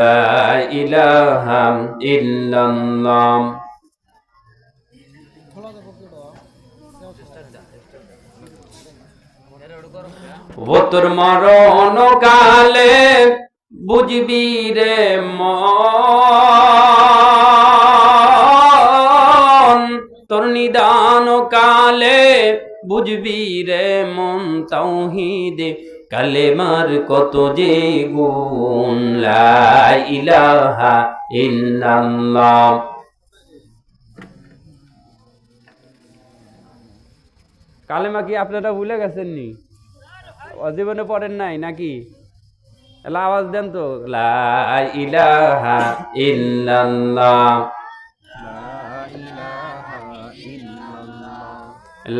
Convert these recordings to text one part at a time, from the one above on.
لا إله إلا الله ও তোর মরণ কালে বুঝবি রে মন তোর নিদান কালে বুঝবি রে মন তাওহিদে কালেমার কত যে গুণ, লা ইলাহা ইল্লাল্লাহ। কালেমা কি আপনারা ভুলে গেছেন নি অজীবনে পড়েন নাই নাকি? আওয়াজ দেন তো। লা ইলাহা ইল্লাল্লাহ।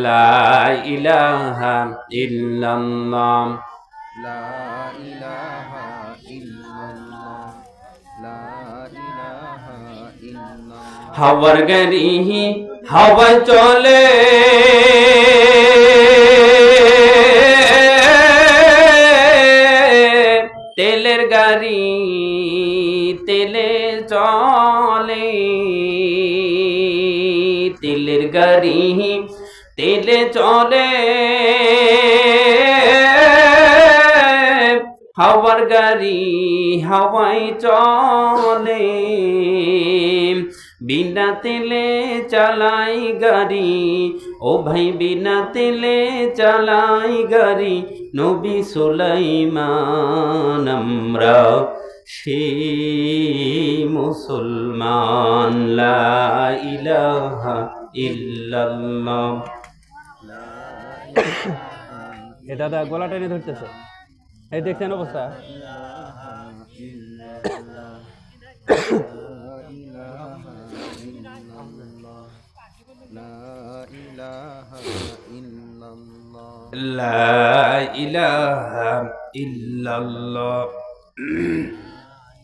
লা ইলাহা ইল্লাল্লাহ। হাওয়ার গাড়ি হাওয়া চলে। তেলের গাড়ি তেলে চলে। তেলের গাড়ি তেলে চলে। হাওয়ার গাড়ি হাওয়াই চলে। বিনা তেলে চালাই গাড়ি, ও ভাই বিনা তেলে চালাই গাড়ি, নবী সুলাইমান, আমরা সে মুসলমান, লা ইলাহা ইল্লাল্লাহ। এ দাদা গলা টেনে ধরতেছে। এই দেখছেন অবস্থা?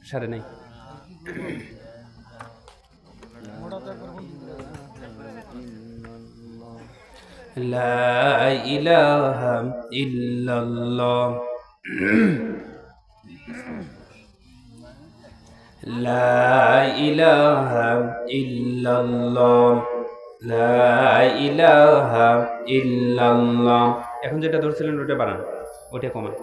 সারে নাই। লা ইলাহা ইল্লাল্লাহ লা ইলাহা ইল্লাল্লাহ। লা ইলাহা ইল্লাল্লাহ। এখন যেটা ধরছিলেন ওটা বাড়ান ওটা কমান।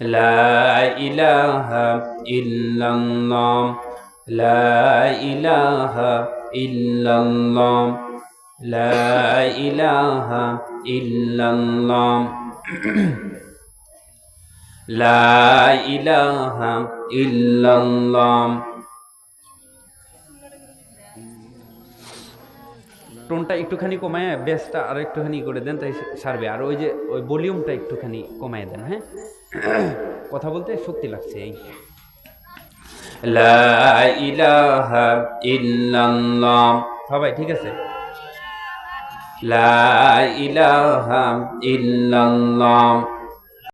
লা ইলাহা ইল্লাল্লাহ। লা ইলাহা ইল্লাল্লাহ। লা ইলাহা টোনটা একটুখানি কমায়, বেসটা আর একটুখানি করে দেন, তাই সারবে। আর ওই যে, ওই ভলিউমটা একটুখানি কমায় দেন হ্যাঁ? কথা বলতে শক্তি লাগছে এই। সবাই, ঠিক আছে? লা ইলাহা ইল্লাল্লাহ।